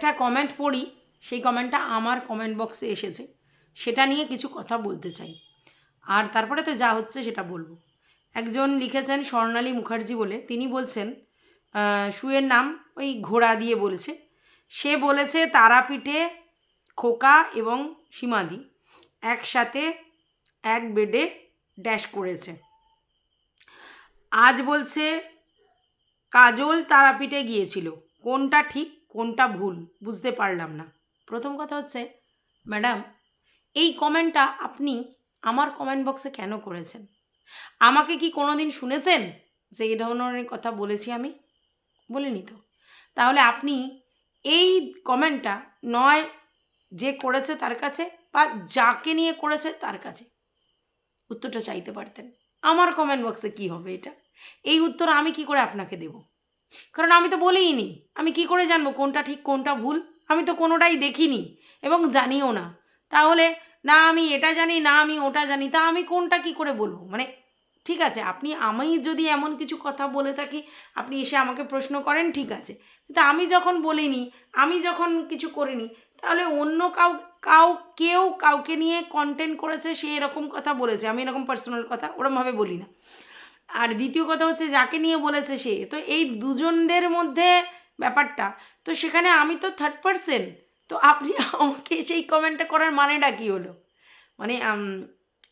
একটা কমেন্ট পড়ি, সেই কমেন্টটা আমার কমেন্ট বক্সে এসেছে। সেটা নিয়ে কিছু কথা বলতে চাই। আর তারপরে তো যা হচ্ছে সেটা বলব। একজন লিখেছেন স্বর্ণালী মুখার্জি বলে। তিনি বলছেন শুয়ের নাম ওই ঘোড়া দিয়ে বলেছে। সে বলেছে, তারাপীঠে খোকা এবং সীমাদি একসাথে এক বেডে ড্যাশ করেছে। আজ বলছে, কাজল তারাপীঠে গিয়েছিল। কোনটা ঠিক? কোনটা ভুল বুঝতে পারলাম না। প্রথম কথা হচ্ছে, ম্যাডাম, এই কমেন্টটা আপনি আমার কমেন্ট বক্সে কেন করেছেন? আমাকে কি কোনো দিন শুনেছেন যে এই ধরনের কথা বলেছি আমি? বলিনি তো। তাহলে আপনি এই কমেন্টটা নয় যে করেছে তার কাছে বা যাকে নিয়ে করেছে তার কাছে উত্তরটা চাইতে পারতেন। আমার কমেন্ট বক্সে কি হবে এটা? এই উত্তর আমি কি করে আপনাকে দেব? কারণ আমি তো বলিই নি আমি কি করে জানব কোনটা ঠিক, কোনটা ভুল? আমি তো কোনোটাই দেখিনি এবং জানিও না। তাহলে না আমি এটা জানি, না আমি ওটা জানি, তা আমি কোনটা কি করে বলব? মানে ঠিক আছে, আপনি আমি যদি এমন কিছু কথা বলে থাকি, আপনি এসে আমাকে প্রশ্ন করেন, ঠিক আছে। কিন্তু আমি যখন বলিনি, আমি যখন কিছু করিনি, তাহলে অন্য কাউ কাউ, কেউ কাউকে নিয়ে কন্টেন্ট করেছে, সে এরকম কথা বলেছে। আমি এরকম পার্সোনাল কথা ওরমভাবে বলি না। আর দ্বিতীয় কথা হচ্ছে যাকে নিয়ে বলেছে সে, তো এই দুজনদের মধ্যে ব্যাপারটা, তো সেখানে আমি তো থার্ড পার্সন তো আপনি আমাকে সেই কমেন্টটা করার মানেটা কী হলো? মানে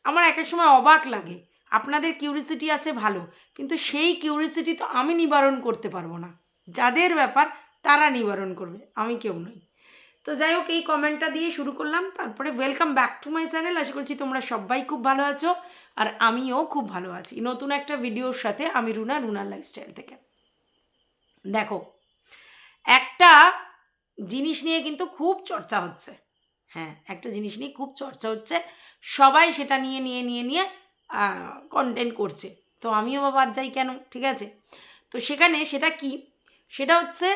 আমার এক এক সময় অবাক লাগে, আপনাদের কিউরিসিটি আছে ভালো, কিন্তু সেই কিউরিসিটি তো আমি নিবারণ করতে পারব না, যাদের ব্যাপার তারা নিবারণ করবে, আমি কেউ নই। তো যাই হোক, এই কমেন্টটা দিয়ে শুরু করলাম, তারপরে welcome back to my channel আশা করছি তোমরা সবাই খুব ভালো আছো আর আমিও খুব ভালো আছি। নতুন একটা ভিডিওর সাথে আমি রুনা, রুনার লাইফস্টাইল থেকে। দেখো, একটা জিনিস নিয়ে কিন্তু খুব চর্চা হচ্ছে। হ্যাঁ একটা জিনিস নিয়ে খুব চর্চা হচ্ছে। সবাই সেটা নিয়ে নিয়ে নিয়ে নিয়ে কন্টেন্ট করছে। তো আমিও বা বাদ যাই কেন? ঠিক আছে? তো সেখানে সেটা কি? সেটা হচ্ছে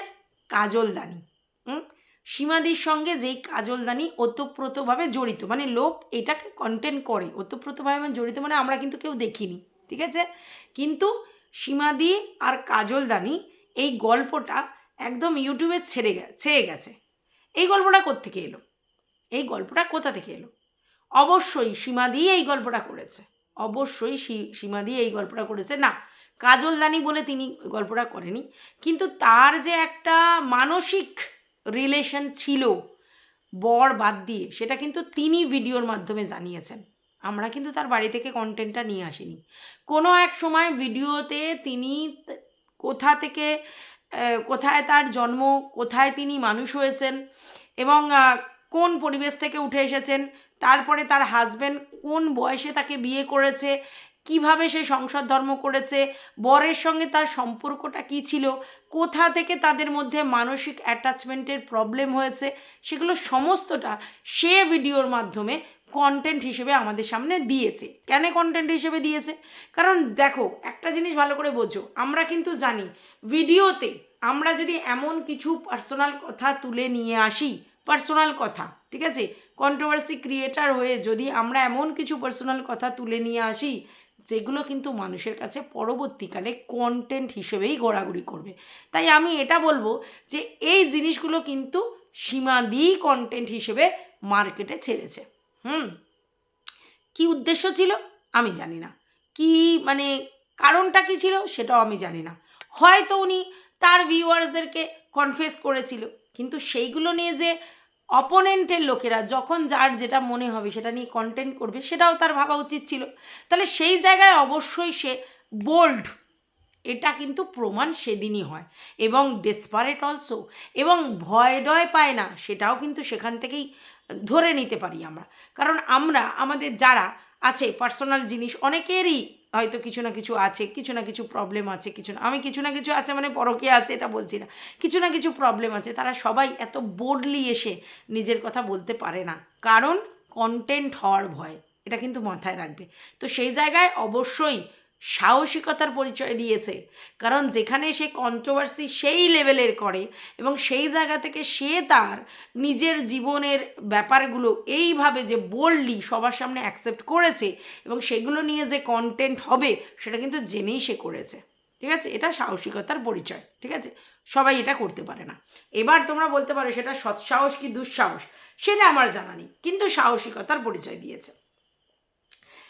কাজলদানি হুম? সীমাদির সঙ্গে যেই কাজলদানি ওতপ্রোতভাবে জড়িত মানে লোক এটাকে কন্টেন্ট করে, ওতপ্রোতভাবে মানে জড়িত মানে আমরা কিন্তু কেউ দেখিনি, ঠিক আছে? কিন্তু সীমাদি আর কাজলদানি এই গল্পটা একদম ইউটিউবে ছেড়ে গে, ছেয়ে গেছে। এই গল্পটা কোত্থেকে এলো? এই গল্পটা কোথা থেকে এলো? অবশ্যই সীমা সীমাদি এই গল্পটা করেছে। অবশ্যই সী- সীমাদি এই গল্পটা করেছে। না, কাজলদানি বলে তিনি গল্পটা করেনি, কিন্তু তার যে একটা মানসিক রিলেশন ছিল, বর বাদ দিয়ে, সেটা কিন্তু তিনি ভিডিওর মাধ্যমে জানিয়েছেন। আমরা কিন্তু তার বাড়ি থেকে কন্টেন্টটা নিয়ে আসিনি। কোনো এক সময় ভিডিওতে তিনি কোথা থেকে কোথায় তার জন্ম, কোথায় তিনি মানুষ হয়েছেন এবং কোন পরিবেশ থেকে উঠে এসেছেন, তারপরে তার হাজব্যান্ড কোন বয়সে তাকে বিয়ে করেছে কীভাবে সে সংসার ধর্ম করেছে, বরের সঙ্গে তার সম্পর্কটা কী ছিল, কোথা থেকে তাদের মধ্যে মানসিক অ্যাটাচমেন্টের প্রবলেম হয়েছে, সেগুলো সমস্তটা সে ভিডিওর মাধ্যমে কন্টেন্ট হিসেবে আমাদের সামনে দিয়েছে। কেন কন্টেন্ট হিসেবে দিয়েছে? কারণ দেখো, একটা জিনিস ভালো করে বোঝো, আমরা কিন্তু জানি ভিডিওতে আমরা যদি এমন কিছু পার্সোনাল কথা তুলে নিয়ে আসি পার্সোনাল কথা, ঠিক আছে? কন্ট্রোভার্সি ক্রিয়েটার হয়ে যদি আমরা এমন কিছু পার্সোনাল কথা তুলে নিয়ে আসি যেগুলো কিন্তু মানুষের কাছে পরবর্তীকালে কন্টেন্ট হিসেবেই গড়াগড়ি করবে। তাই আমি এটা বলব যে এই জিনিসগুলো কিন্তু সীমাদি কন্টেন্ট হিসেবে মার্কেটে ছেড়েছে। হুম? কি উদ্দেশ্য ছিল? আমি জানি না। কি মানে কারণটা কি ছিল সেটাও আমি জানি না। হয়তো উনি তার ভিউয়ার্সদেরকে কনফেস করেছিল। কিন্তু সেইগুলো নিয়ে যে অপোনেন্টের লোকেরা যখন যার যেটা মনে হবে, সেটা নিয়ে কন্টেন্ট করবে, সেটাও তার ভাবা উচিত ছিল। তাহলে সেই জায়গায় অবশ্যই সে বোল্ড এটা কিন্তু প্রমাণ সেদিনই হয়। এবং ডেসপারেট অলসো এবং ভয় ডয় পায় না, সেটাও কিন্তু সেখান থেকেই ধরে নিতে পারি আমরা। কারণ আমরা, আমাদের যারা আছে পার্সোনাল জিনিস, অনেকেরই হয়তো কিছু না কিছু আছে, কিছু না কিছু প্রবলেম আছে, কিছু না, আমি কিছু না কিছু আছে মানে পরকে আছে এটা বলছি না। কিছু না কিছু প্রবলেম আছে, তারা সবাই এত বোর্ডলি এসে নিজের কথা বলতে পারে না। কারণ কন্টেন্ট হওয়ার ভয়, এটা কিন্তু মাথায় রাখবে। তো সেই জায়গায় অবশ্যই সাহসিকতার পরিচয় দিয়েছে। কারণ যেখানে সে কন্ট্রোভার্সি সেই লেভেলের করে এবং সেই জায়গা থেকে সে তার নিজের জীবনের ব্যাপারগুলো এইভাবে যে বোল্ডলি সবার সামনে অ্যাকসেপ্ট করেছে এবং সেগুলো নিয়ে যে কন্টেন্ট হবে, সেটা কিন্তু জেনেই সে করেছে। ঠিক আছে? এটা সাহসিকতার পরিচয়। ঠিক আছে? সবাই এটা করতে পারে না। এবার তোমরা বলতে পারো সেটা সৎসাহস কি দুঃসাহস? সেটা আমার জানা নেই। কিন্তু সাহসিকতার পরিচয় দিয়েছে।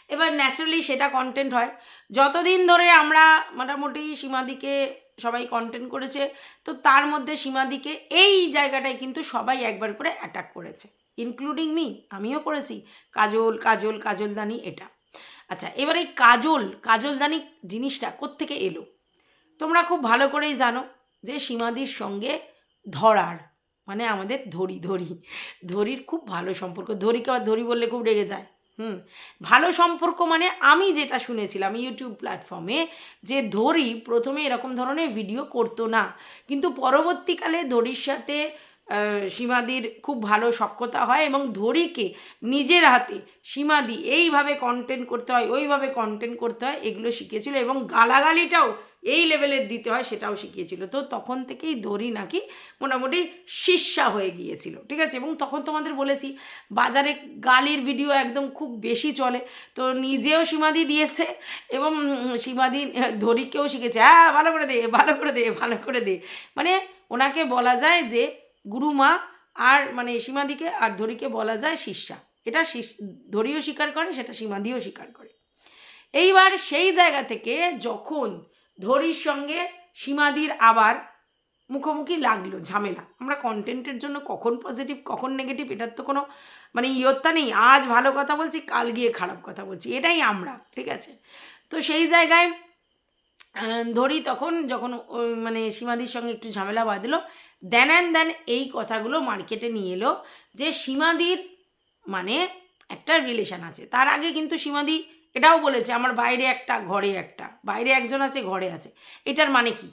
এবার ন্যাচারালি সেটা কন্টেন্ট হয়। যতদিন ধরে আমরা মোটামুটি সীমাদিকে সবাই কন্টেন্ট করেছে, তো তার মধ্যে সীমাদিকে এই জায়গাটায় কিন্তু সবাই একবার করে অ্যাটাক করেছে। ইনক্লুডিং মি আমিও করেছি। কাজল কাজল, কাজলদানি, এটা। আচ্ছা এবার এই কাজল, কাজলদানি জিনিসটা কোত্থেকে এলো? তোমরা খুব ভালো করেই জানো যে সীমাদির সঙ্গে ধরার মানে আমাদের ধরি ধরি। ধরির খুব ভালো সম্পর্ক। ধরিকে আবার ধরি বললে খুব রেগে যায়। হুম, ভালো সম্পর্ক মানে আমি যেটা শুনেছিলাম ইউটিউব প্ল্যাটফর্মে যে ধরি প্রথমে এরকম ধরনের ভিডিও করতো না। কিন্তু পরবর্তীকালে ধরির সাথে সীমাদির খুব ভালো সক্ষতা হয় এবং ধরিকে নিজের হাতে সীমাদি এইভাবে কন্টেন্ট করতে হয়, ওইভাবে কন্টেন্ট করতে হয়, এগুলো শিখিয়েছিল এবং গালাগালিটাও এই লেভেলের দিতে হয় সেটাও শিখিয়েছিল। তো তখন থেকেই দড়ি নাকি মোটামুটি শিষ্যা হয়ে গিয়েছিল, ঠিক আছে? এবং তখন তোমাদের বলেছি, বাজারে গালির ভিডিও একদম খুব বেশি চলে। তো নিজেও সীমাদি দিয়েছে এবং সীমাদি ধরিকেও শিখেছে হ্যাঁ ভালো করে দে, ভালো করে দে, ভালো করে দে। মানে ওনাকে বলা যায় যে গুরুমা আর মানে সীমাদিকে আর ধরিকে বলা যায় শিষ্যা। এটা ধরিও স্বীকার করে, সেটা সীমাদিও স্বীকার করে। এইবার সেই জায়গা থেকে যখন ধরির সঙ্গে সীমাদির আবার মুখোমুখি লাগল ঝামেলা, আমরা কন্টেন্টের জন্য কখন পজিটিভ কখন নেগেটিভ এটার তো কোনো মানে ইয়ত্তা নেই। আজ ভালো কথা বলছি, কাল গিয়ে খারাপ কথা বলছি, এটাই আমরা, ঠিক আছে? তো সেই জায়গায় ধরি তখন যখন মানে সীমাদির সঙ্গে একটু ঝামেলা বাঁধলো দেন অ্যান্ড দেন এই কথাগুলো মার্কেটে নিয়ে এলো যে সীমাদির মানে একটা রিলেশন আছে। তার আগে কিন্তু সীমাদি এটাও বলেছে, আমার বাইরে একটা, ঘরে একটা। বাইরে একজন আছে, ঘরে আছে। এটার মানে কি?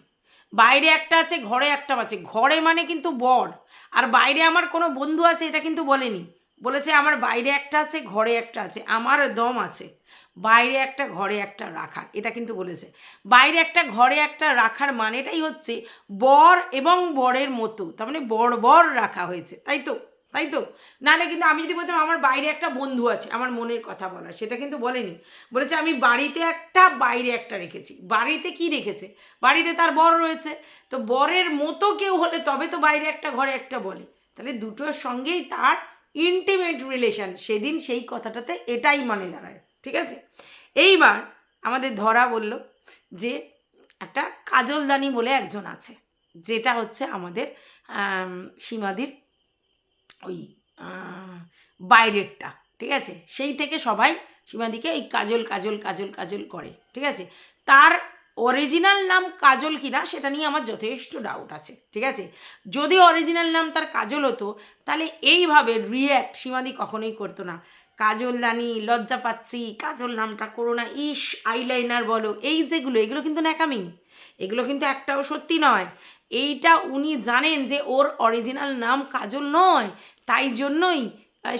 বাইরে একটা আছে, ঘরে একটা আছে। ঘরে মানে কিন্তু বর। আর বাইরে আমার কোনো বন্ধু আছে, এটা কিন্তু বলেনি। বলেছে, আমার বাইরে একটা আছে, ঘরে একটা আছে। আমার দম আছে। বাইরে একটা, ঘরে একটা রাখার, এটা কিন্তু বলেছে। বাইরে একটা, ঘরে একটা রাখার মানেটাই হচ্ছে বর এবং বরের মতো, তার মানে বর বর রাখা হয়েছে, তাই তো? তাই তো? নাহলে কিন্তু আমি যদি বলতাম আমার বাইরে একটা বন্ধু আছে, আমার মনের কথা বলা সেটা কিন্তু বলেনি। বলেছে আমি বাড়িতে একটা, বাইরে একটা রেখেছি। বাড়িতে কি রেখেছে? বাড়িতে তার বর রয়েছে। তো বরের মতো কেউ হলে তবে তো বাইরে একটা, ঘরে একটা বলে। তাহলে দুটোর সঙ্গেই তার ইন্টিমেট রিলেশন সেদিন সেই কথাটাতে এটাই মানে দাঁড়ায়। ঠিক আছে? এইবার আমাদের ধরা বলল যে একটা কাজলদানি বলে একজন আছে, যেটা হচ্ছে আমাদের সীমাদির ওই বাইরেরটা, ঠিক আছে? সেই থেকে সবাই সীমাদিকে এই কাজল কাজল কাজল কাজল করে, ঠিক আছে? তার অরিজিনাল নাম কাজল কিনা সেটা নিয়ে আমার যথেষ্ট ডাউট আছে, ঠিক আছে? যদি অরিজিনাল নাম তার কাজল হতো, তাহলে এইভাবে রিয়্যাক্ট সীমাদি কখনোই করতো না। কাজল দানি লজ্জা পাচ্ছি, কাজল নামটা করো না ইস আইলাইনার বলো, এই যেগুলো, এগুলো কিন্তু ন্যাকামি। এগুলো কিন্তু একটাও সত্যি নয়। এইটা উনি জানেন যে ওর অরিজিনাল নাম কাজল নয়। তাই জন্যই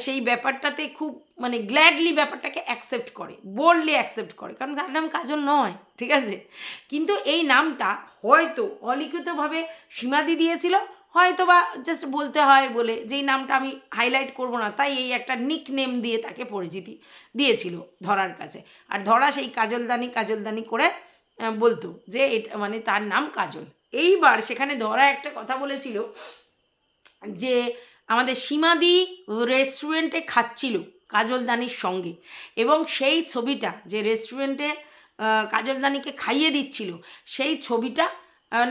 সেই ব্যাপারটাতে খুব মানে গ্ল্যাডলি ব্যাপারটাকে অ্যাকসেপ্ট করে বোল্ডলি অ্যাকসেপ্ট করে, কারণ তার নাম কাজল নয়, ঠিক আছে? কিন্তু এই নামটা হয়তো অলিখিতভাবে সীমাদি দিয়েছিল হয়তো বা জাস্ট বলতে হয় বলে যেই নামটা আমি হাইলাইট করব না। তাই এই একটা নিক নেম দিয়ে তাকে পরিচিতি দিয়েছিল ধরার কাছে। আর ধরা সেই কাজলদানি কাজলদানি করে বলতো যে, এটা মানে তার নাম কাজল। এইবার সেখানে ধরা একটা কথা বলেছিল যে, আমাদের সীমাদি রেস্টুরেন্টে খাচ্ছিল কাজলদানির সঙ্গে এবং সেই ছবিটা যে রেস্টুরেন্টে কাজলদানিকে খাইয়ে দিচ্ছিল, সেই ছবিটা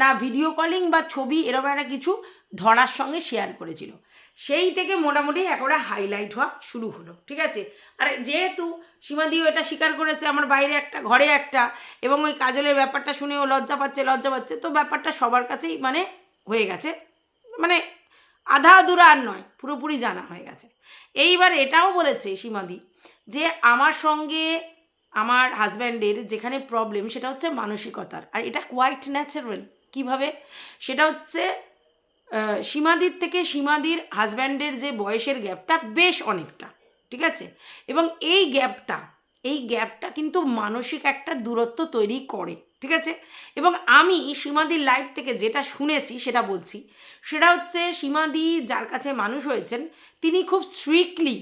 না ভিডিও কলিং বা ছবি এরকম একটা কিছু ধরার সঙ্গে শেয়ার করেছিল। সেই থেকে মোটামুটি একটা হাইলাইট হওয়া শুরু হলো, ঠিক আছে? আর যেহেতু সীমাদিও এটা স্বীকার করেছে, আমার বাইরে একটা, ঘরে একটা, এবং ওই কাজলের ব্যাপারটা শুনে ও লজ্জা পাচ্ছে লজ্জা পাচ্ছে, তো ব্যাপারটা সবার কাছেই মানে হয়ে গেছে। মানে আধা আধুরা আর নয়, পুরোপুরি জানা হয়ে গেছে। এইবার এটাও বলেছে সীমাদি যে আমার সঙ্গে আমার হাজব্যান্ডের যেখানে প্রবলেম সেটা হচ্ছে মানসিকতার, আর এটা কোয়াইট ন্যাচারাল কীভাবে? সেটা হচ্ছে সীমাদির থেকে সীমাদির হাজব্যান্ডের যে বয়সের গ্যাপটা বেশ অনেকটা, ঠিক আছে? এবং এই গ্যাপটা এই গ্যাপটা কিন্তু মানসিক একটা দূরত্ব তৈরি করে, ঠিক আছে? এবং আমি সীমাদির লাইফ থেকে যেটা শুনেছি, সেটা বলছি, সেটা হচ্ছে সীমাদি যার কাছে মানুষ হয়েছেন, তিনি খুব স্ট্রিক্টলি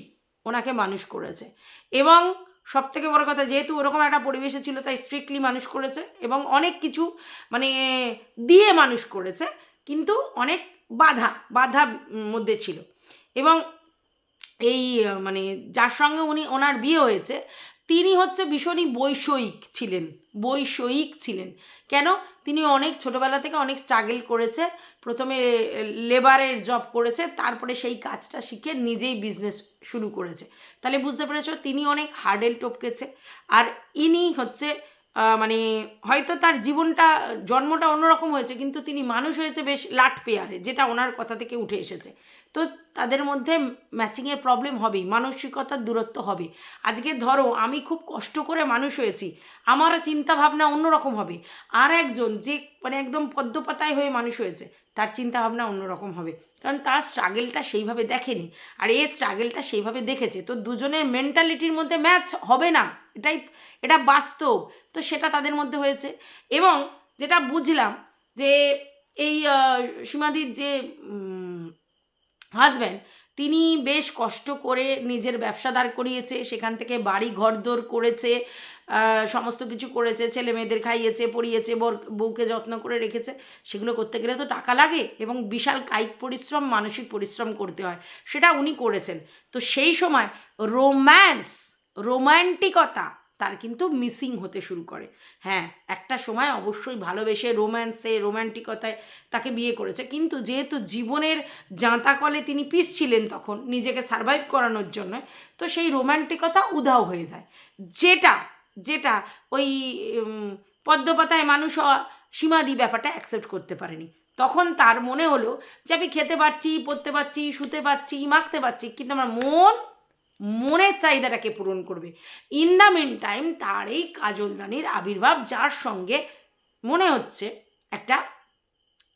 ওনাকে মানুষ করেছে। এবং সব থেকে বড় কথা, যেহেতু ওরকম একটা পরিবেশে ছিল, তাই স্ট্রিক্টলি মানুষ করেছে এবং অনেক কিছু মানে দিয়ে মানুষ করেছে, কিন্তু অনেক বাধা বাধা মধ্যে ছিল। এবং এই মানে যার সঙ্গে উনি, ওনার বিয়ে হয়েছে, তিনি হচ্ছে ভীষণই বৈষয়িক ছিলেন বৈষয়িক ছিলেন। কেন? তিনি অনেক ছোটোবেলা থেকে অনেক স্ট্রাগল করেছে, প্রথমে লেবারের জব করেছে, তারপরে সেই কাজটা শিখে নিজেই বিজনেস শুরু করেছে। তাহলে বুঝতে পেরেছ, তিনি অনেক হার্ডেল টপকেছে, আর ইনি হচ্ছে মানে হয়তো তার জীবনটা, জন্মটা অন্যরকম হয়েছে, কিন্তু তিনি মানুষ হয়েছে বেশ লাট পেয়ারে, যেটা ওনার কথা থেকে উঠে এসেছে। তো তাদের মধ্যে ম্যাচিংয়ের প্রবলেম হবেই, মানসিকতার দূরত্ব হবে। আজকে ধরো, আমি খুব কষ্ট করে মানুষ হয়েছি, আমার চিন্তা ভাবনা অন্যরকম হবে। আর একজন যে মানে একদম পদ্মপাতায় হয়ে মানুষ হয়েছে, তার চিন্তা ভাবনা অন্যরকম হবে। কারণ তার স্ট্রাগেলটা সেইভাবে দেখেনি, আর এই স্ট্রাগেলটা সেইভাবে দেখেছে। তো দুজনের মেন্টালিটির মধ্যে ম্যাচ হবে না, এটাই, এটা বাস্তব। তো সেটা তাদের মধ্যে হয়েছে। এবং যেটা বুঝলাম যে এই সীমাদির যে হাজব্যান্ড তিনি বেশ কষ্ট করে নিজের ব্যবসা দাঁড় করিয়েছে, সেখান থেকে বাড়ি ঘরদোর করেছে সমস্ত কিছু করেছে, ছেলে মেয়েদের খাইয়েছে, পড়িয়েছে, বর, বউকে যত্ন করে রেখেছে, সেগুলো করতে গেলে তো টাকা লাগে এবং বিশাল কায়িক পরিশ্রম, মানসিক পরিশ্রম করতে হয়। সেটা উনি করেছেন। তো সেই সময় রোম্যান্স, রোম্যান্টিকতা তার কিন্তু মিসিং হতে শুরু করে। হ্যাঁ একটা সময় অবশ্যই ভালোবেসে রোম্যান্সে, রোম্যান্টিকতায় তাকে বিয়ে করেছে। কিন্তু যেহেতু জীবনের জাঁতাকলে তিনি পিস ছিলেন তখন, নিজেকে সারভাইভ করানোর জন্য, তো সেই রোম্যান্টিকতা উধাও হয়ে যায়। যেটা যেটা ওই পদ্মপাতায় মানুষ সীমাদি ব্যাপারটা অ্যাকসেপ্ট করতে পারেনি। তখন তার মনে হলো যে, আমি খেতে পারছি, পড়তে পারছি, শুতে পারছি, মাখতে পারছি, কিন্তু আমার মন মনের চাহিদাটাকে পূরণ করবে। ইন দ্য মিন টাইম তার এই কাজলদানির আবির্ভাব, যার সঙ্গে মনে হচ্ছে একটা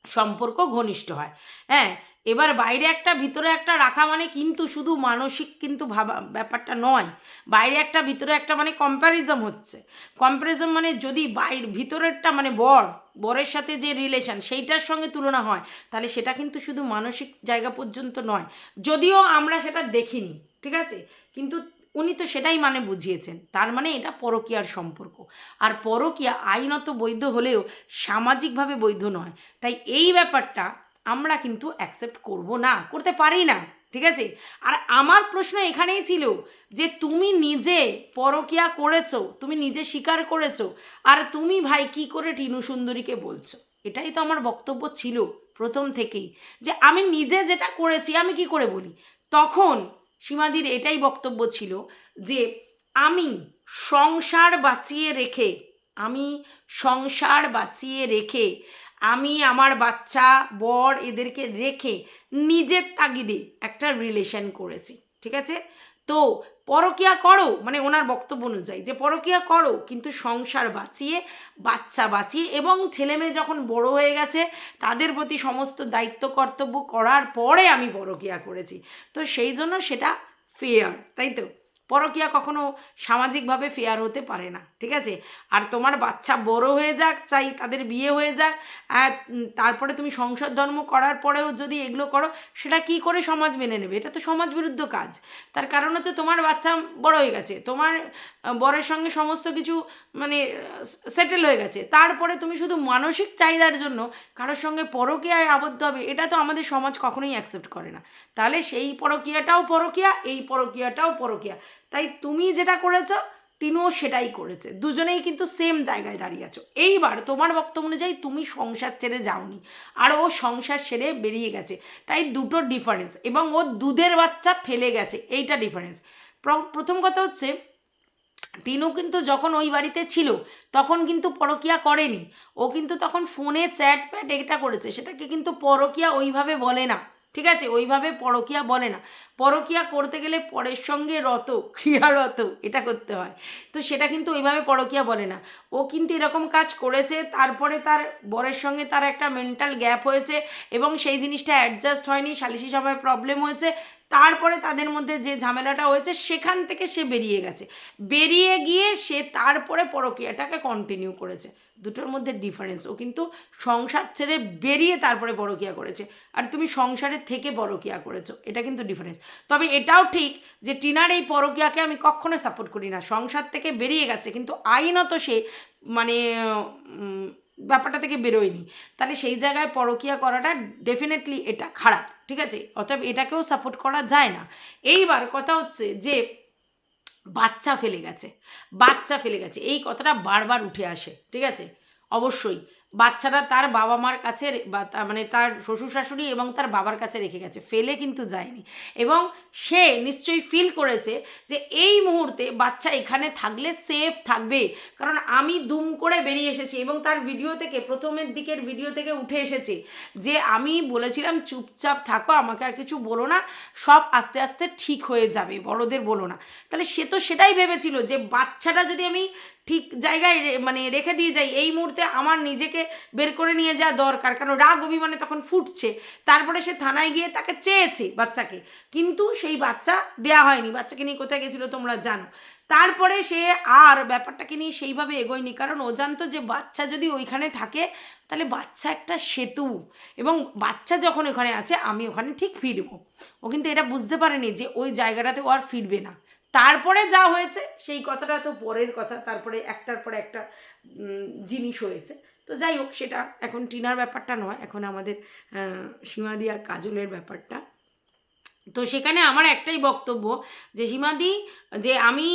সম্পর্ক ঘনিষ্ঠ হয়। হ্যাঁ এবার বাইরে একটা, ভিতরে একটা রাখা মানে কিন্তু শুধু মানসিক কিন্তু ভাবা, ব্যাপারটা নয়। বাইরে একটা, ভিতরে একটা মানে কম্প্যারিজম হচ্ছে। কম্প্যারিজম মানে যদি বাইর, ভিতরেরটা মানে বর, বরের সাথে যে রিলেশন সেইটার সঙ্গে তুলনা হয়, তাহলে সেটা কিন্তু শুধু মানসিক জায়গা পর্যন্ত নয়। যদিও আমরা সেটা দেখিনি। ঠিক আছে? কিন্তু উনি তো সেটাই মানে বুঝিয়েছেন। তার মানে এটা পরকীয়ার সম্পর্ক। আর পরকীয়া আইনত বৈধ হলেও সামাজিকভাবে বৈধ নয়। তাই এই ব্যাপারটা আমরা কিন্তু অ্যাকসেপ্ট করব না, করতে পারি না, ঠিক আছে? আর আমার প্রশ্ন এখানেই ছিল যে তুমি নিজে পরকিয়া করেছ, তুমি নিজে স্বীকার করেছ, আর তুমি ভাই কি করে টিনু সুন্দরীকে বলছো? এটাই তো আমার বক্তব্য ছিল প্রথম থেকেই। যে আমি নিজে যেটা করেছি, আমি কি করে বলি? তখন সীমাদির এটাই বক্তব্য ছিল যে আমি সংসার বাঁচিয়ে রেখে, আমি সংসার বাঁচিয়ে রেখে, আমি আমার বাচ্চা, বর এদেরকে রেখে নিজের তাগিদে একটা রিলেশন করেছি। ঠিক আছে? তো পরকিয়া করো মানে ওনার বক্তব্য অনুযায়ী যে পরকিয়া করো, কিন্তু সংসার বাঁচিয়ে, বাচ্চা বাঁচিয়ে এবং ছেলে মেয়ে যখন বড় হয়ে গেছে, তাদের প্রতি সমস্ত দায়িত্ব, কর্তব্য করার পরে আমি পরকিয়া করেছি। তো সেই জন্য সেটা ফেয়ার তাই তো? পরকিয়া কখনো সামাজিকভাবে ফেয়ার হতে পারে না। ঠিক আছে? আর তোমার বাচ্চা বড় হয়ে যাক, চাই তাদের বিয়ে হয়ে যাক তারপরে তুমি সংসার ধর্ম করার পরেও যদি এগুলো করো, সেটা কি করে সমাজ মেনে নেবে? এটা তো সমাজ বিরুদ্ধ কাজ। তার কারণ হচ্ছে তোমার বাচ্চা বড় হয়ে গেছে, তোমার বরের সঙ্গে সমস্ত কিছু মানে সেটেল হয়ে গেছে। তারপরে তুমি শুধু মানসিক চাহিদার জন্য কারোর সঙ্গে পরকীয়ায় আবদ্ধ হবে, এটা তো আমাদের সমাজ কখনোই অ্যাকসেপ্ট করে না। তাহলে সেই পরকীয়াটাও পরকীয়া, এই পরকীয়াটাও পরকীয়া। তাই তুমি যেটা করেছ টিনুও সেটাই করেছে দুজনেই কিন্তু সেম জায়গায় দাঁড়িয়ে আছো। এইবার তোমার বক্তব্য অনুযায়ী তুমি সংসার ছেড়ে যাওনি। আর ও সংসার ছেড়ে বেরিয়ে গেছে। তাই দুটো ডিফারেন্স এবং ও দুধের বাচ্চা ফেলে গেছে। এইটা ডিফারেন্স প্রথম কথা হচ্ছে, টিনু কিন্তু যখন ওই বাড়িতে ছিল, তখন কিন্তু পরকিয়া করেনি। ও কিন্তু তখন ফোনে চ্যাট প্যাট এটা করেছে। সেটাকে কিন্তু পরকিয়া ওইভাবে বলে না। ঠিক আছে? ওইভাবে পরকিয়া বলে না। পরকিয়া করতে গেলে পরের সঙ্গে রত ক্রিয়ারত এটা করতে হয়। তো সেটা কিন্তু ওইভাবে পরকিয়া বলে না। ও কিন্তু এরকম কাজ করেছে, তারপরে তার বরের সঙ্গে তার একটা মেন্টাল গ্যাপ হয়েছে এবং সেই জিনিসটা অ্যাডজাস্ট হয়নি, সালিশি সভায় প্রবলেম হয়েছে। তারপরে তাদের মধ্যে যে ঝামেলাটা হয়েছে, সেখান থেকে সে বেরিয়ে গেছে। বেরিয়ে গিয়ে সে তারপরে পরকীয়াটাকে কন্টিনিউ করেছে। দুটোর মধ্যে ডিফারেন্স ও কিন্তু সংসার ছেড়ে বেরিয়ে তারপরে পরকীয়া করেছে। আর তুমি সংসারে থেকে পরকীয়া করেছ। এটা কিন্তু ডিফারেন্স তবে এটাও ঠিক যে টিনার এই পরকীয়াকে আমি কখনো সাপোর্ট করি না। সংসার থেকে বেরিয়ে গেছে, কিন্তু আইনত সে মানে ব্যাপারটা থেকে বেরোয়নি। তাহলে সেই জায়গায় পরকীয়া করাটা ডেফিনেটলি এটা খারাপ। ঠিক আছে? অতএব এটাকেও সাপোর্ট করা যায় না। এইবার কথা হচ্ছে যে, বাচ্চা ফেলে গেছে। বাচ্চা ফেলে গেছে। এই কথাটা বারবার উঠে আসে। ঠিক আছে? অবশ্যই। বাচ্চাটা তার বাবা মার কাছে বা মানে তার শ্বশুর শাশুড়ি এবং তার বাবার কাছে রেখে গেছে, ফেলে কিন্তু যায়নি। এবং সে নিশ্চয়ই ফিল করেছে যে এই মুহূর্তে বাচ্চা এখানে থাকলে সেফ থাকবে। কারণ আমি দুম করে বেরিয়ে এসেছি এবং তার ভিডিও থেকে, প্রথমের দিকের ভিডিও থেকে উঠে এসেছে যে আমি বলেছিলাম, চুপচাপ থাকো, আমাকে আর কিছু বলো না, সব আস্তে আস্তে ঠিক হয়ে যাবে, বড়দের বলো না। তাহলে সে তো সেটাই ভেবেছিল যে বাচ্চাটা যদি আমি ঠিক জায়গায় মানে রেখে দিয়ে যাই, এই মুহূর্তে আমার নিজেকে বের করে নিয়ে যাওয়া দরকার। কারণ রাগ অভিমানে তখন ফুটছে। তারপরে সে থানায় গিয়ে তাকে চেয়েছে বাচ্চাকে। কিন্তু সেই বাচ্চা দেয়া হয়নি। বাচ্চাকে নিয়ে কোথায় গেছিল তোমরা জানো। তারপরে সে আর ব্যাপারটাকে নিয়ে সেইভাবে এগোয়নি। কারণ ও জানতো যে বাচ্চা যদি ওইখানে থাকে, তাহলে বাচ্চা একটা সেতু। এবং বাচ্চা যখন ওখানে আছে, আমি ওখানে ঠিক ফিরবো। ও কিন্তু এটা বুঝতে পারেনি যে ওই জায়গাটাতে ও আর ফিরবে না। তারপরে যা হয়েছে, সেই কথাটা তো পরের কথা, তারপরে একটার পর একটা জিনিস হয়েছে। তো যাই হোক, সেটা এখন টিনার ব্যাপারটা নয়, এখন আমাদের সীমাদি আর কাজলের ব্যাপারটা। তো সেখানে আমার একটাই বক্তব্য যে, সীমাদি, যে আমি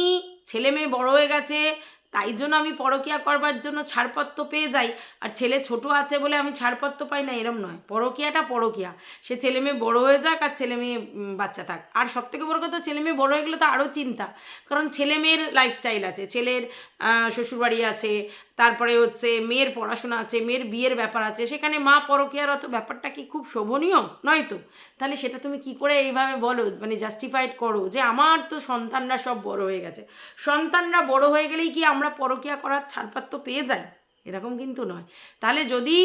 ছেলে মেয়ে বড় হয়ে গেছে তাই জন্য আমি পরকিয়া করবার জন্য ছাড়পত্র পেয়ে যাই। আর ছেলে ছোট আছে বলে আমি ছাড়পত্র পাই না, এরম নয়। পরকিয়াটা পরকিয়া। সে ছেলে মেয়ে বড় হয়ে যাক আর ছেলে মেয়ে বাচ্চা থাক। আর সব থেকে বড় কথা, ছেলে মেয়ে বড় হয়ে গেলে তো আরও চিন্তা। কারণ ছেলে মেয়ের লাইফস্টাইল আছে। ছেলের শ্বশুরবাড়ি আছে, তারপরে হচ্ছে মেয়ের পড়াশোনা আছে, মেয়ের বিয়ের ব্যাপার আছে। সেখানে মা পরকিয়ারত ব্যাপারটা কি খুব শোভনীয়? নয় তো? তাহলে সেটা তুমি কি করে এইভাবে বলো মানে জাস্টিফাইড করো যে আমার তো সন্তানরা সব বড় হয়ে গেছে। সন্তানরা বড় হয়ে গেলেই কি আমরা পরকিয়া করার ছাড়পাত্র পেয়ে যাই, এরকম কিন্তু নয়। তাহলে যদি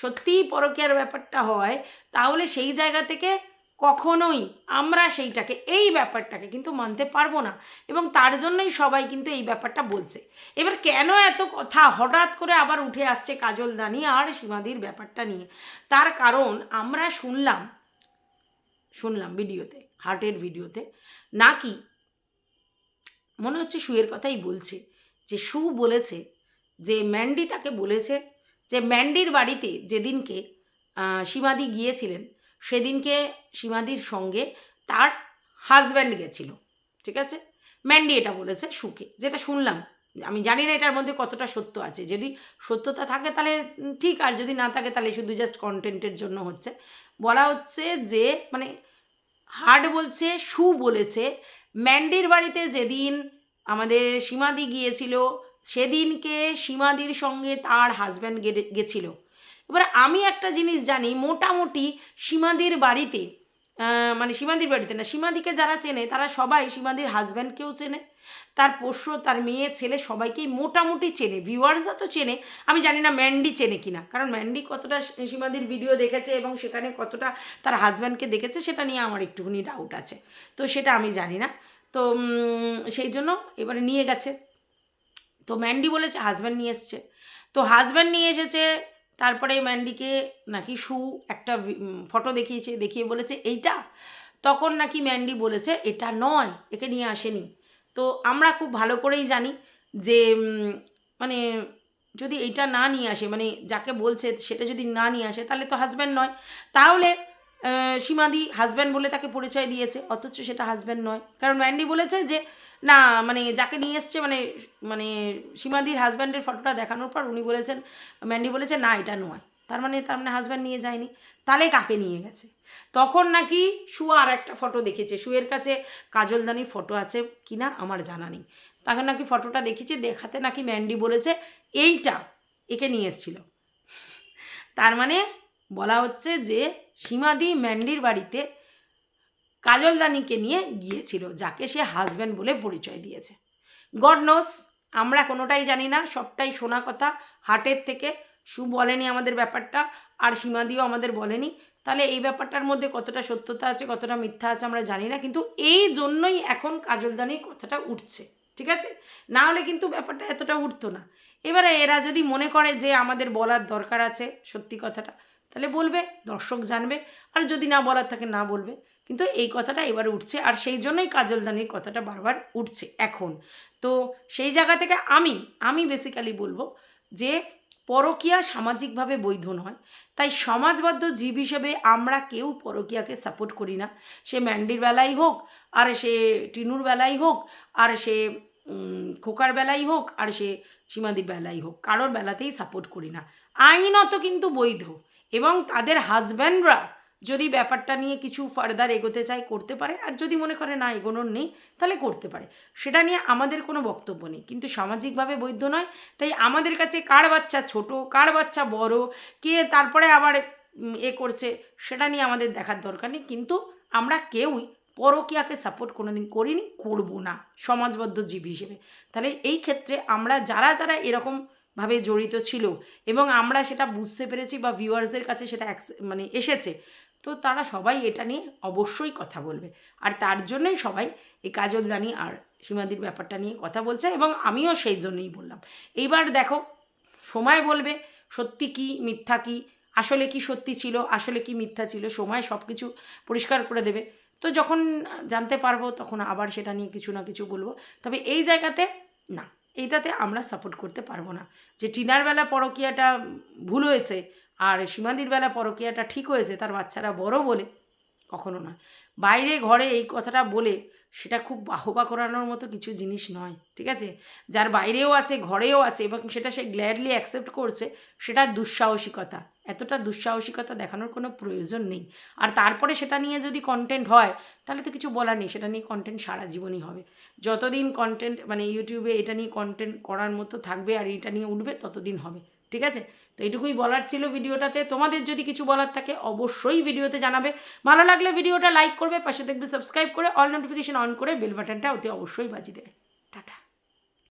সত্যিই পরকিয়ার ব্যাপারটা হয়, তাহলে সেই জায়গা থেকে কখনোই আমরা সেইটাকে, এই ব্যাপারটাকে কিন্তু মানতে পারব না। এবং তার জন্যই সবাই কিন্তু এই ব্যাপারটা বলছে। এবার কেন এত কথা হঠাৎ করে আবার উঠে আসছে কাজল দানি আর সীমাদির ব্যাপারটা নিয়ে? তার কারণ আমরা শুনলাম শুনলাম ভিডিওতে, হার্টের ভিডিওতে, নাকি মনে হচ্ছে শুয়ের কথাই বলছে। যে সু বলেছে, যে ম্যান্ডি তাকে বলেছে যে ম্যান্ডির বাড়িতে যেদিনকে সীমাদি গিয়েছিলেন, সেদিনকে সীমাদির সঙ্গে তার হাজব্যান্ড গেছিল, ঠিক আছে? ম্যান্ডি এটা বলেছে সুকে যেটা শুনলাম। আমি জানি না এটার মধ্যে কতটা সত্য আছে। যদি সত্যতা থাকে তাহলে ঠিক, আর যদি না থাকে তাহলে শুধু জাস্ট কন্টেন্টের জন্য হচ্ছে। বলা হচ্ছে যে মানে হার্ড বলছে সু বলেছে, ম্যান্ডির বাড়িতে যেদিন আমাদের সীমাদি গিয়েছিল, সেদিনকে সীমাদির সঙ্গে তার হাজব্যান্ড গেছিল। এবার আমি একটা জিনিস জানি, মোটামুটি সীমাদির বাড়িতে মানে সীমাদির বাড়িতে না, সীমাদিকে যারা চেনে, তারা সবাই সীমাদির হাজব্যান্ডকেও চেনে, তার পোষ্য, তার মেয়ে, ছেলে সবাইকেই মোটামুটি চেনে। ভিউয়ার্সরা তো চেনে, আমি জানি না ম্যান্ডি চেনে কিনা, কারণ ম্যান্ডি কতটা সীমাদির ভিডিও দেখেছে এবং সেখানে কতটা তার হাজব্যান্ডকে দেখেছে, সেটা নিয়ে আমার একটুখানি ডাউট আছে। তো সেটা আমি জানি না। তো সেই জন্য এবারে নিয়ে গেছে। তো ম্যান্ডি বলেছে হাজব্যান্ড নিয়ে এসছে। তো হাজব্যান্ড নিয়ে এসেছে, তারপরে ম্যান্ডিকে নাকি শু একটা ফটো দেখিয়েছে, দেখিয়ে বলেছে, এইটা? তখন নাকি ম্যান্ডি বলেছে, এটা নয়, একে নিয়ে আসেনি। তো আমরা খুব ভালো করেই জানি যে মানে যদি এইটা না নিয়ে আসে মানে যাকে বলছে সেটা যদি না নিয়ে আসে, তাহলে তো হাজব্যান্ড নয়। তাহলে সীমাদি হাজব্যান্ড বলে তাকে পরিচয় দিয়েছে, অথচ সেটা হাজব্যান্ড নয়। কারণ ম্যান্ডি বলেছে যে, না মানে যাকে নিয়ে এসছে মানে মানে সীমাদির হাজব্যান্ডের ফটোটা দেখানোর পর উনি বলেছেন ম্যান্ডি বলেছে, না, এটা নয়। তার মানে তার মানে হাজব্যান্ড নিয়ে যায়নি। তাহলে কাকে নিয়ে গেছে? তখন নাকি শু আর একটা ফটো দেখেছে। শুয়ের কাছে কাজলদানির ফটো আছে কি না আমার জানা নেই। তখন নাকি ফটোটা দেখেছি দেখাতে নাকি ম্যান্ডি বলেছে, এইটা একে নিয়ে এসছিল। তার মানে বলা হচ্ছে যে সীমাদি ম্যান্ডির বাড়িতে কাজলদানিকে নিয়ে গিয়েছিল, যাকে সে হাজব্যান্ড বলে পরিচয় দিয়েছে। গড নোস আমরা কোনোটাই জানি না, সবটাই শোনা কথা। হাটের থেকে সু বলেনি আমাদের ব্যাপারটা, আর সীমাদিও আমাদের বলেনি। তাহলে এই ব্যাপারটার মধ্যে কতটা সত্যতা আছে, কতটা মিথ্যা আছে আমরা জানি না, কিন্তু এই জন্যই এখন কাজলদানির কথাটা উঠছে, ঠিক আছে? না হলে কিন্তু ব্যাপারটা এতটা উঠতো না। এবারে এরা যদি মনে করে যে আমাদের বলার দরকার আছে সত্যি কথাটা তাহলে বলবে, দর্শক জানবে, আর যদি না বলার থাকে না বলবে। কিন্তু এই কথাটা এবার উঠছে, আর সেই জন্যই কাজলদানির কথাটা বারবার উঠছে এখন। তো সেই জায়গা থেকে আমি আমি বেসিক্যালি বলব যে, পরকীয়া সামাজিকভাবে বৈধ নয়। তাই সমাজবদ্ধ জীব হিসেবে আমরা কেউ পরকীয়াকে সাপোর্ট করি না। সে ম্যান্ডির বেলাই হোক, আর সে টিনুর বেলাই হোক, আর সে খোকার বেলাই হোক, আর সে সীমাদির বেলাই হোক, কারোর বেলাতেই সাপোর্ট করি না। আইনত কিন্তু বৈধ। এবং তাদের হাজব্যান্ডরা যদি ব্যাপারটা নিয়ে কিছু ফার্দার এগোতে চায়, করতে পারে। আর যদি মনে করে, না, এগোনোর নেই, তাহলে করতে পারে। সেটা নিয়ে আমাদের কোনো বক্তব্য নেই। কিন্তু সামাজিকভাবে বৈধ নয়। তাই আমাদের কাছে কার বাচ্চা ছোট, কার বাচ্চা বড়, কে তারপরে আবার এ করছে, সেটা নিয়ে আমাদের দেখার দরকার নেই। কিন্তু আমরা কেউই পরকীয়াকে সাপোর্ট কোনোদিন করিনি, করব না। সমাজবদ্ধ জীব হিসেবে। তাহলে এই ক্ষেত্রে আমরা যারা যারা এরকম ভাবে জড়িত ছিল এবং আমরা সেটা বুঝতে পেরেছি বা ভিউয়ার্সদের কাছে সেটা মানে এসেছে। তো তারা সবাই এটা নিয়ে অবশ্যই কথা বলবে। আর তার জন্যই সবাই এই কাজলদানি আর সীমাদির ব্যাপারটা নিয়ে কথা বলছে এবং আমিও সেই জন্যই বললাম। এইবার দেখো, সময় বলবে সত্যি কি, মিথ্যা কি, আসলে কি সত্যি ছিল, আসলে কি মিথ্যা ছিল, সময় সব কিছু পরিষ্কার করে দেবে। তো যখন জানতে পারব তখন আবার সেটা নিয়ে কিছু না কিছু বলব। তবে এই জায়গাতে না। এইটাতে আমরা সাপোর্ট করতে পারব না। যে টিনার বেলা পরকীয়াটা ভুল হয়েছে আর সীমান্তির বেলা পরকীয়াটা ঠিক হয়েছে, তার বাচ্চারা বড় বলে কখনো না বাইরে ঘরে এই কথাটা বলে সেটা খুব বাহবা করানোর মতো কিছু জিনিস নয়, ঠিক আছে? যার বাইরেও আছে, ঘরেও আছে এবং সেটা সে গ্ল্যাডলি অ্যাকসেপ্ট করছে, সেটা দুঃসাহসিকতা। এতটা দুঃসাহসিকতা দেখানোর কোনো প্রয়োজন নেই। আর তারপরে সেটা নিয়ে যদি কন্টেন্ট হয়, তাহলে তো কিছু বলার নেই। সেটা নিয়ে কন্টেন্ট সারা জীবনই হবে। যতদিন কন্টেন্ট মানে ইউটিউবে এটা নিয়ে কন্টেন্ট করার মতো থাকবে আর এটা নিয়ে উঠবে, ততদিন হবে। ঠিক আছে? তো এইটুকুই বলার ছিল ভিডিওটাতে। তোমাদের যদি কিছু বলার থাকে, অবশ্যই ভিডিওতে জানাবে। ভালো লাগলে ভিডিওটা লাইক করবে, পাশে দেখবে সাবস্ক্রাইব করে অল নোটিফিকেশন অন করে বেল বাটনটা অতি অবশ্যই বাজিয়ে দেবে। টাটা।